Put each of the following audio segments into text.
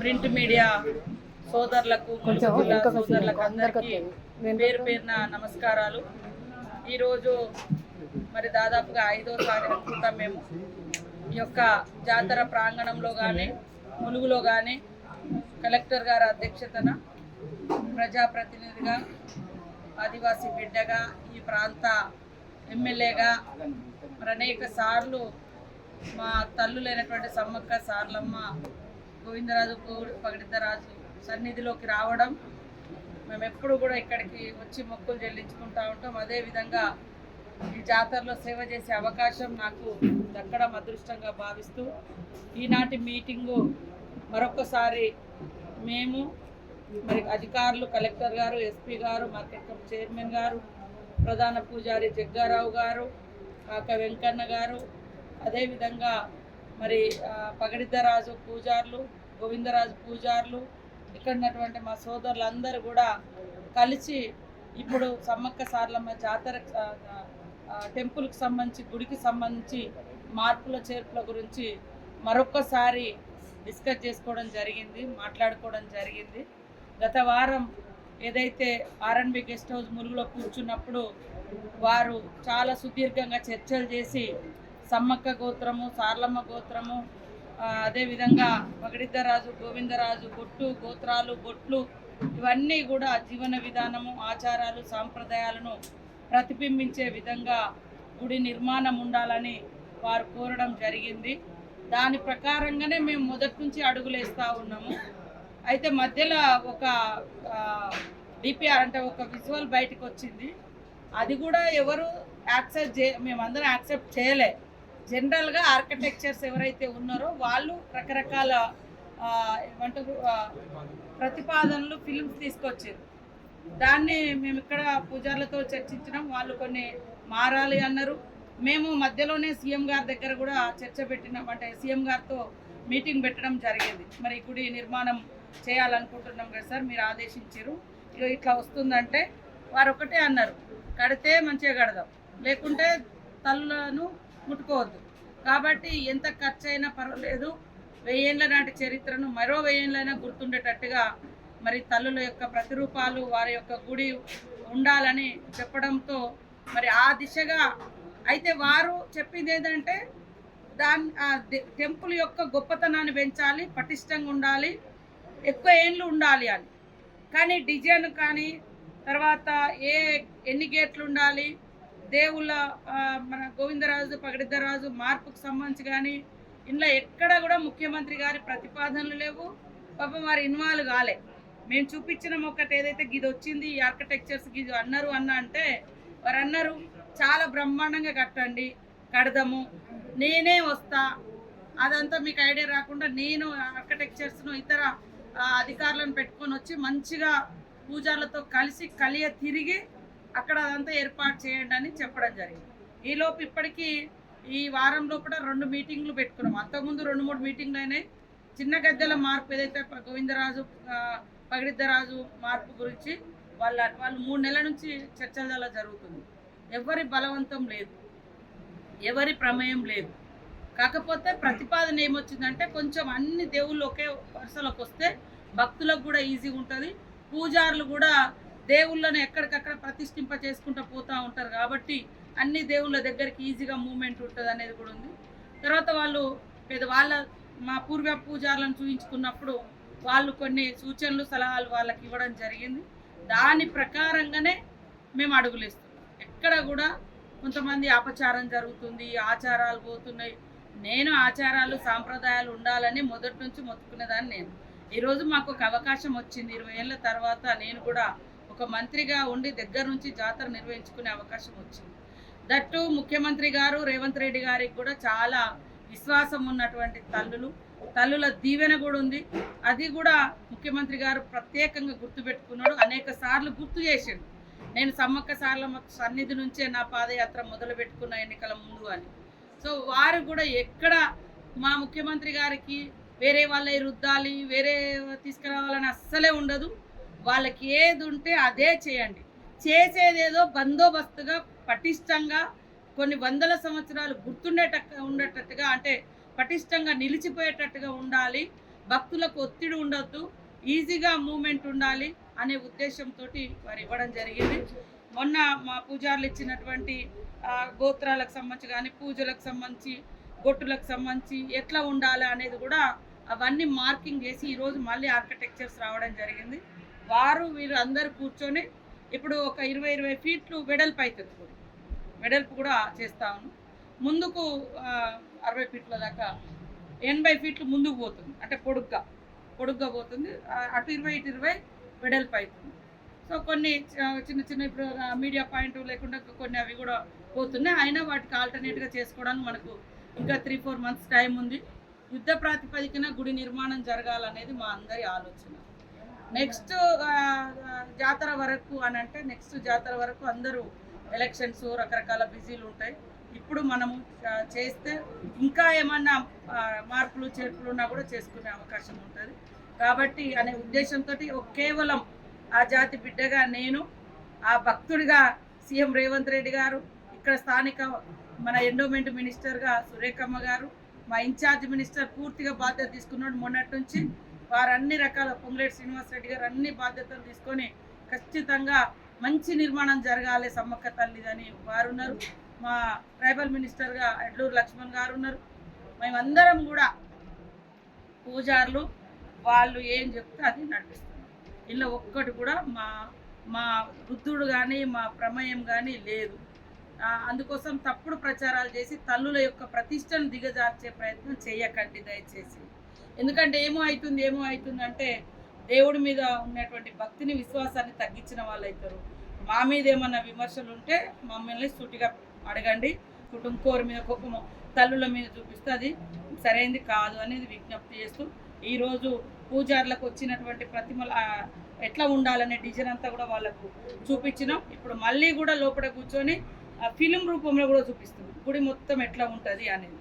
Print media సోదరులకు సోదరులకు అందరికీ పేరు పేరున నమస్కారాలు. ఈరోజు మరి దాదాపుగా ఐదోసారి అనుకుంటాం మేము ఈ యొక్క జాతర ప్రాంగణంలో కానీ ములుగులో కానీ కలెక్టర్ గారి అధ్యక్షతన ప్రజాప్రతినిధిగా ఆదివాసీ బిడ్డగా ఈ ప్రాంత ఎమ్మెల్యేగా మరి అనేక సార్లు మా తల్లులైనటువంటి సమ్మక్క సార్లమ్మ గోవిందరాజు గౌడ్ పగడిద్దరాజు సన్నిధిలోకి రావడం మేము ఎప్పుడు కూడా ఇక్కడికి వచ్చి మొక్కులు చెల్లించుకుంటా ఉంటాం. అదేవిధంగా ఈ జాతరలో సేవ చేసే అవకాశం నాకు దక్కడం అదృష్టంగా భావిస్తూ ఈనాటి మీటింగు మరొకసారి మేము మరి అధికారులు కలెక్టర్ గారు ఎస్పీ గారు మార్కెట్ చైర్మన్ గారు ప్రధాన పూజారి జగ్గారావు గారు కాక వెంకన్న గారు అదేవిధంగా మరి పగడిద్దరాజు పూజారులు గోవిందరాజు పూజారులు ఇక్కడ ఉన్నటువంటి మా సోదరులందరూ కూడా కలిసి ఇప్పుడు సమ్మక్క సార్లమ్మ జాతర టెంపుల్కి సంబంధించి గుడికి సంబంధించి మార్పుల చేర్పుల గురించి మరొక్కసారి డిస్కస్ చేసుకోవడం జరిగింది మాట్లాడుకోవడం జరిగింది. గత వారం ఏదైతే ఆర్ఎన్బి గెస్ట్ హౌస్ మురుగులో కూర్చున్నప్పుడు వారు చాలా సుదీర్ఘంగా చర్చలు చేసి సమ్మక్క గోత్రము సార్లమ్మ గోత్రము అదేవిధంగా మగడిద్దరాజు గోవిందరాజు బొట్టు గోత్రాలు బొట్లు ఇవన్నీ కూడా జీవన విధానము ఆచారాలు సాంప్రదాయాలను ప్రతిబింబించే విధంగా గుడి నిర్మాణం ఉండాలని వారు కోరడం జరిగింది. దాని ప్రకారంగానే మేము మొదటి నుంచి అడుగులేస్తూ ఉన్నాము. అయితే మధ్యలో ఒక డిపిఆర్ అంటే ఒక విజువల్ బయటకు వచ్చింది అది కూడా ఎవరు యాక్సెప్ట్ చే మేమందరం యాక్సెప్ట్ చేయలే. జనరల్గా ఆర్కిటెక్చర్స్ ఎవరైతే ఉన్నారో వాళ్ళు రకరకాల ఏమంటారు ప్రతిపాదనలు ఫిల్మ్స్ తీసుకొచ్చారు. దాన్ని మేము ఇక్కడ పూజార్లతో చర్చించడం వాళ్ళు కొన్ని మారాలి అన్నారు. మేము మధ్యలోనే సీఎం గారి దగ్గర కూడా చర్చ పెట్టినాం. అంటే సీఎం గారితో మీటింగ్ పెట్టడం జరిగింది. మరి ఈ గుడి నిర్మాణం చేయాలనుకుంటున్నాం కదా సార్ మీరు ఆదేశించారు. ఇగో ఇట్లా వస్తుందంటే వారు ఒకటే అన్నారు. కడితే మంచిగా కడదాం. లేకుంటే తల్లను ముట్టుకోవద్దు. కాబట్టి ఎంత ఖర్చు అయినా పర్వాలేదు. వెయ్యేళ్ళ నాటి చరిత్రను మరో వెయ్యేళ్ళైనా గుర్తుండేటట్టుగా మరి తల్లుల యొక్క ప్రతిరూపాలు వారి యొక్క గుడి ఉండాలని చెప్పడంతో మరి ఆ దిశగా అయితే వారు చెప్పింది ఏంటంటే దాని టెంపుల్ యొక్క గొప్పతనాన్ని పెంచాలి పటిష్టంగా ఉండాలి ఎక్కువ ఏండ్లు ఉండాలి అని. కానీ డిజైన్ కానీ తర్వాత ఏ ఎన్ని గేట్లు ఉండాలి దేవుళ్ళ మన గోవిందరాజు పగడిద్దరాజు మార్పుకు సంబంధించి కానీ ఇంట్లో ఎక్కడ కూడా ముఖ్యమంత్రి గారి ప్రతిపాదనలు లేవు. పాపం వారు ఇన్వాల్వ్ కాలే. మేము చూపించిన ఒకటి ఏదైతే గిది వచ్చింది ఈ ఆర్కిటెక్చర్స్ గిది అన్నారు అన్న అంటే వారు అన్నారు చాలా బ్రహ్మాండంగా కట్టండి కడదాము నేనే వస్తా. అదంతా మీకు ఐడియా రాకుండా నేను ఆర్కిటెక్చర్స్ను ఇతర అధికారులను పెట్టుకొని వచ్చి మంచిగా పూజార్లతో కలిసి కలియ తిరిగి అక్కడ అదంతా ఏర్పాటు చేయండి అని చెప్పడం జరిగింది. ఈలోపు ఇప్పటికీ ఈ వారంలో కూడా రెండు మీటింగ్లు పెట్టుకున్నాం. అంతకుముందు రెండు మూడు మీటింగ్లు అయినాయి. చిన్న గద్దెల మార్పు ఏదైతే గోవిందరాజు పగిడిద్దరాజు మార్పు గురించి వాళ్ళ వాళ్ళు మూడు నెలల నుంచి చర్చలు అలా జరుగుతుంది. ఎవరి బలవంతం లేదు. ఎవరి ప్రమేయం లేదు. కాకపోతే ప్రతిపాదన ఏమొచ్చిందంటే కొంచెం అన్ని దేవుళ్ళు ఒకే వరుసలోకి వస్తే భక్తులకు కూడా ఈజీగా ఉంటుంది. పూజారులు కూడా దేవుళ్ళను ఎక్కడికక్కడ ప్రతిష్ఠింప చేసుకుంటూ పోతూ ఉంటారు కాబట్టి అన్ని దేవుళ్ళ దగ్గరికి ఈజీగా మూమెంట్ ఉంటుంది అనేది కూడా ఉంది. తర్వాత వాళ్ళు పెద్ద వాళ్ళ మా పూర్వ పూజారులను చూపించుకున్నప్పుడు వాళ్ళు కొన్ని సూచనలు సలహాలు వాళ్ళకి ఇవ్వడం జరిగింది. దాని ప్రకారంగానే మేము అడుగులేస్తున్నాం ఎక్కడ కూడా కొంతమంది అపచారం జరుగుతుంది ఆచారాలు పోతున్నాయి. నేను ఆచారాలు సాంప్రదాయాలు ఉండాలని మొదటి నుంచి మొత్తుకునేదాన్ని నేను. ఈరోజు మాకు ఒక అవకాశం వచ్చింది. ఇరవై ఏళ్ళ తర్వాత నేను కూడా ఒక మంత్రిగా ఉండి దగ్గర నుంచి జాతర నిర్వహించుకునే అవకాశం వచ్చింది. దట్టు ముఖ్యమంత్రి గారు రేవంత్ రెడ్డి గారికి కూడా చాలా విశ్వాసం ఉన్నటువంటి తల్లులు. తల్లుల దీవెన కూడా ఉంది. అది కూడా ముఖ్యమంత్రి గారు ప్రత్యేకంగా గుర్తుపెట్టుకున్నాడు. అనేక సార్లు గుర్తు చేసిండు. నేను సమ్మక్క సార్ల సన్నిధి నుంచే నా పాదయాత్ర మొదలు పెట్టుకున్న ఎన్నికల ముందు అని. సో వారు కూడా ఎక్కడ మా ముఖ్యమంత్రి గారికి వేరే వాళ్ళే రుద్దాలి వేరే తీసుకురావాలని అస్సలే ఉండదు. వాళ్ళకి ఏది ఉంటే అదే చేయండి. చేసేదేదో బందోబస్తుగా పటిష్టంగా కొన్ని వందల సంవత్సరాలు గుర్తుండేట ఉండేటట్టుగా అంటే పటిష్టంగా నిలిచిపోయేటట్టుగా ఉండాలి. భక్తులకు ఒత్తిడి ఉండొద్దు. ఈజీగా మూమెంట్ ఉండాలి అనే ఉద్దేశంతో వారు ఇవ్వడం జరిగింది. మొన్న మా పూజారులు ఇచ్చినటువంటి గోత్రాలకు సంబంధించి కానీ పూజలకు సంబంధించి గొట్టులకు సంబంధించి ఎట్లా ఉండాలి అనేది కూడా అవన్నీ మార్కింగ్ చేసి ఈరోజు మళ్ళీ ఆర్కిటెక్చర్స్ రావడం జరిగింది. వారు వీరు అందరు కూర్చొని ఇప్పుడు ఒక ఇరవై ఇరవై ఫీట్లు వెడల్పు అవుతుంది గుడి వెడల్పు కూడా చేస్తాను ముందుకు అరవై ఫీట్ల దాకా ఎనభై ఫీట్లు ముందుకు పోతుంది. అంటే పొడుగ్గా పొడుగ్గా పోతుంది. అటు ఇరవై ఇటు ఇరవై వెడల్పు అవుతుంది సో కొన్ని చిన్న చిన్న ఇప్పుడు మీడియా పాయింట్ లేకుండా కొన్ని అవి కూడా పోతున్నాయి. అయినా వాటికి ఆల్టర్నేట్గా చేసుకోవడానికి మనకు ఇంకా త్రీ ఫోర్ మంత్స్ టైం ఉంది. యుద్ధ ప్రాతిపదికన గుడి నిర్మాణం జరగాలనేది మా అందరి ఆలోచన. నెక్స్ట్ జాతర వరకు అని అంటే నెక్స్ట్ జాతర వరకు అందరూ ఎలక్షన్స్ రకరకాల బిజీలు ఉంటాయి. ఇప్పుడు మనము చేస్తే ఇంకా ఏమన్నా మార్పులు చేర్పులు ఉన్నా కూడా చేసుకునే అవకాశం ఉంటుంది. కాబట్టి అనే ఉద్దేశంతో కేవలం ఆ జాతి బిడ్డగా నేను ఆ భక్తుడిగా సీఎం రేవంత్ రెడ్డి గారు ఇక్కడ స్థానిక మన ఎండోమెంట్ మినిస్టర్గా సురేఖమ్మ గారు మా ఇన్ఛార్జ్ మినిస్టర్ పూర్తిగా బాధ్యత తీసుకున్నాడు మొన్నటి నుంచి. వారు అన్ని రకాల పొంగులేటి శ్రీనివాస్ రెడ్డి గారు అన్ని బాధ్యతలు తీసుకొని ఖచ్చితంగా మంచి నిర్మాణం జరగాలి సమ్మక్క తల్లిదని వారు ఉన్నారు. మా ట్రైబల్ మినిస్టర్గా అడ్లూరు లక్ష్మణ్ గారు ఉన్నారు. మేమందరం కూడా పూజారులు వాళ్ళు ఏం చెప్తే అది నడిపిస్తున్నాం. ఇలా ఒక్కటి కూడా మా మా వృద్ధుడు కానీ మా ప్రమేయం కానీ లేదు. అందుకోసం తప్పుడు ప్రచారాలు చేసి తల్లుల యొక్క ప్రతిష్టను దిగజార్చే ప్రయత్నం చేయకండి దయచేసి. ఎందుకంటే ఏమో అవుతుంది ఏమో అవుతుంది అంటే దేవుడి మీద ఉన్నటువంటి భక్తిని విశ్వాసాన్ని తగ్గించిన వాళ్ళు అవుతారు. మా మీద ఏమన్నా విమర్శలు ఉంటే మమ్మల్ని సూటిగా అడగండి. కుటుంబకోరి మీద కోపము తల్లుల మీద చూపిస్తే అది సరైనది కాదు అనేది విజ్ఞప్తి చేస్తూ ఈరోజు పూజార్లకు వచ్చినటువంటి ప్రతిమల ఎట్లా ఉండాలనే డిజైన్ అంతా కూడా వాళ్ళకు చూపించినాం. ఇప్పుడు మళ్ళీ కూడా లోపల కూర్చొని ఆ ఫిలిం రూపంలో కూడా చూపిస్తుంది గుడి మొత్తం ఎట్లా ఉంటుంది అనేది.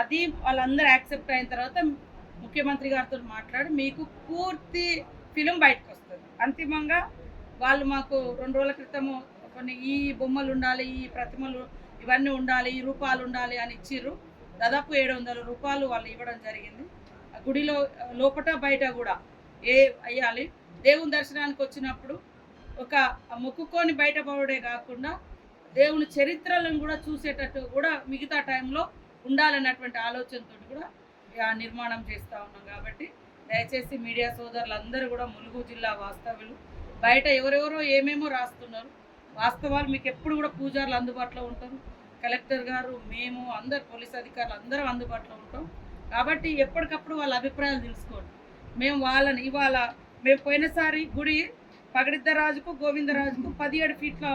అది వాళ్ళందరూ యాక్సెప్ట్ అయిన తర్వాత ముఖ్యమంత్రి గారితో మాట్లాడి మీకు పూర్తి ఫిలిం బయటకు వస్తుంది. అంతిమంగా వాళ్ళు మాకు రెండు రోజుల క్రితము కొన్ని ఈ బొమ్మలు ఉండాలి ఈ ప్రతిమలు ఇవన్నీ ఉండాలి ఈ రూపాలు ఉండాలి అని ఇచ్చిర్రు. దాదాపు ఏడు వందల రూపాయలు వాళ్ళు ఇవ్వడం జరిగింది. ఆ గుడిలో లోపట బయట కూడా ఏ అయ్యాలి దేవుని దర్శనానికి వచ్చినప్పుడు ఒక మొక్కుకొని బయటపడే కాకుండా దేవుని చరిత్రలను కూడా చూసేటట్టు కూడా మిగతా టైంలో ఉండాలన్నటువంటి ఆలోచనతో కూడా నిర్మాణం చేస్తూ ఉన్నాం కాబట్టి దయచేసి మీడియా సోదరులందరూ కూడా ములుగు జిల్లా వాస్తవ్యులు. బయట ఎవరెవరో ఏమేమో రాస్తున్నారు. వాస్తవాలు మీకు ఎప్పుడు కూడా పూజారులు అందుబాటులో ఉంటారు. కలెక్టర్ గారు మేము అందరు పోలీస్ అధికారులు అందరం అందుబాటులో ఉంటాం. కాబట్టి ఎప్పటికప్పుడు వాళ్ళ అభిప్రాయాలు తెలుసుకోండి. మేము వాళ్ళని ఇవాళ మేము పోయినసారి గుడి పగడిద్దరాజుకు గోవిందరాజుకు పదిహేడు ఫీట్ల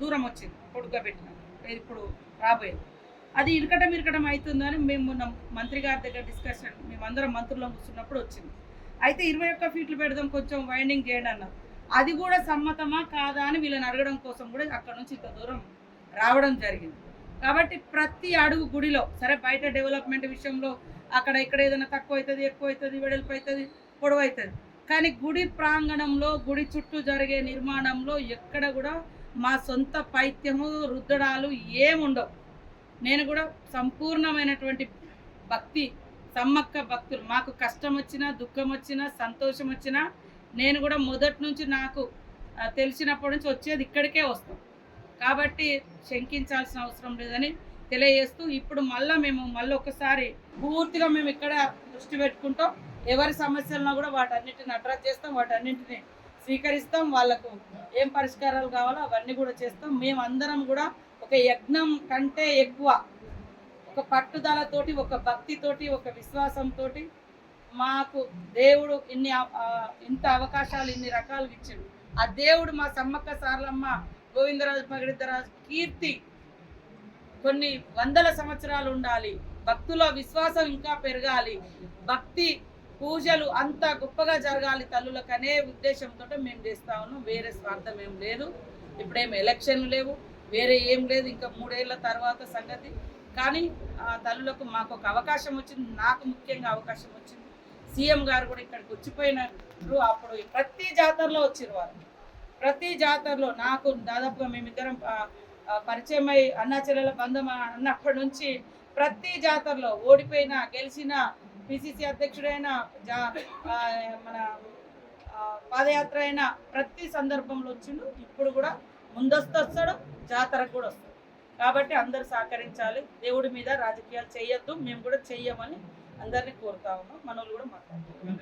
దూరం వచ్చింది. పొడుగ్గా పెట్టినాం. ఇప్పుడు రాబోయేది. అది ఇరకటం ఇరకటం అవుతుందని మేము మొన్న మంత్రి గారి దగ్గర డిస్కషన్ మేమందరం మంత్రుల్లో కూర్చున్నప్పుడు వచ్చింది. అయితే ఇరవై ఒక్క ఫీట్లు పెడదాం కొంచెం వైండింగ్ చేయండి అన్నారు. అది కూడా సమ్మతమా కాదా అని వీళ్ళని అడగడం కోసం కూడా అక్కడ నుంచి ఇంత దూరం రావడం జరిగింది. కాబట్టి ప్రతి అడుగు గుడిలో సరే బయట డెవలప్మెంట్ విషయంలో అక్కడ ఇక్కడ ఏదైనా తక్కువ అవుతుంది ఎక్కువ అవుతుంది వెడల్పు అవుతుంది పొడవు అవుతుంది. కానీ గుడి ప్రాంగణంలో గుడి చుట్టూ జరిగే నిర్మాణంలో ఎక్కడ కూడా మా సొంత పైత్యము రుద్దడాలు ఏముండవు. నేను కూడా సంపూర్ణమైనటువంటి భక్తి సమ్మక్క భక్తులు. మాకు కష్టం వచ్చినా దుఃఖం వచ్చినా సంతోషం వచ్చినా నేను కూడా మొదటి నుంచి నాకు తెలిసినప్పటి నుంచి వచ్చేది ఇక్కడికే వస్తాం. కాబట్టి శంకించాల్సిన అవసరం లేదని తెలియజేస్తూ ఇప్పుడు మళ్ళీ మేము మళ్ళీ ఒకసారి పూర్తిగా మేము ఇక్కడ దృష్టి పెట్టుకుంటాం. ఎవరి సమస్యలను కూడా వాటన్నిటిని అడ్రస్ చేస్తాం వాటన్నింటిని స్వీకరిస్తాం. వాళ్ళకు ఏం పరిష్కారాలు కావాలో అవన్నీ కూడా చేస్తాం. మేమందరం కూడా ఒక యజ్ఞం కంటే ఎక్కువ ఒక పట్టుదలతోటి ఒక భక్తితోటి ఒక విశ్వాసంతో మాకు దేవుడు ఇన్ని ఇంత అవకాశాలు ఇన్ని రకాలు ఇచ్చాడు. ఆ దేవుడు మా సమ్మక్క సారలమ్మ గోవిందరాజు పగిడిద్దరాజు కీర్తి కొన్ని వందల సంవత్సరాలు ఉండాలి. భక్తుల విశ్వాసం ఇంకా పెరగాలి. భక్తి పూజలు అంత గొప్పగా జరగాలి తల్లులకు అనే ఉద్దేశంతో మేము చేస్తా ఉన్నాం. వేరే స్వార్థం ఏం లేదు. ఇప్పుడేం ఎలక్షన్లు లేవు. వేరే ఏం లేదు. ఇంకా మూడేళ్ళ తర్వాత సంగతి. కానీ ఆ తల్లులకు మాకు ఒక అవకాశం వచ్చింది. నాకు ముఖ్యంగా అవకాశం వచ్చింది. సీఎం గారు కూడా ఇక్కడికి వచ్చిపోయినారు. అప్పుడు ప్రతి జాతరలో వచ్చారు వారు ప్రతి జాతరలో నాకు దాదాపుగా మేమిద్దరం పరిచయం అయి అన్నాచెల్లెల బంధం అన్నప్పటి నుంచి ప్రతి జాతరలో ఓడిపోయినా గెలిచినా పిసిసి అధ్యక్షుడైన జా మన పాదయాత్ర అయినా ప్రతి సందర్భంలో వచ్చిండు. ఇప్పుడు కూడా ముందస్తు వస్తాడు జాతరకు కూడా వస్తాడు కాబట్టి అందరు సహకరించాలి. దేవుడి మీద రాజకీయాలు చేయొద్దు మేము కూడా చెయ్యమని అందరినీ కోరుతా ఉన్నాం. మనోళ్ళు కూడా మాట్లాడుతున్నాం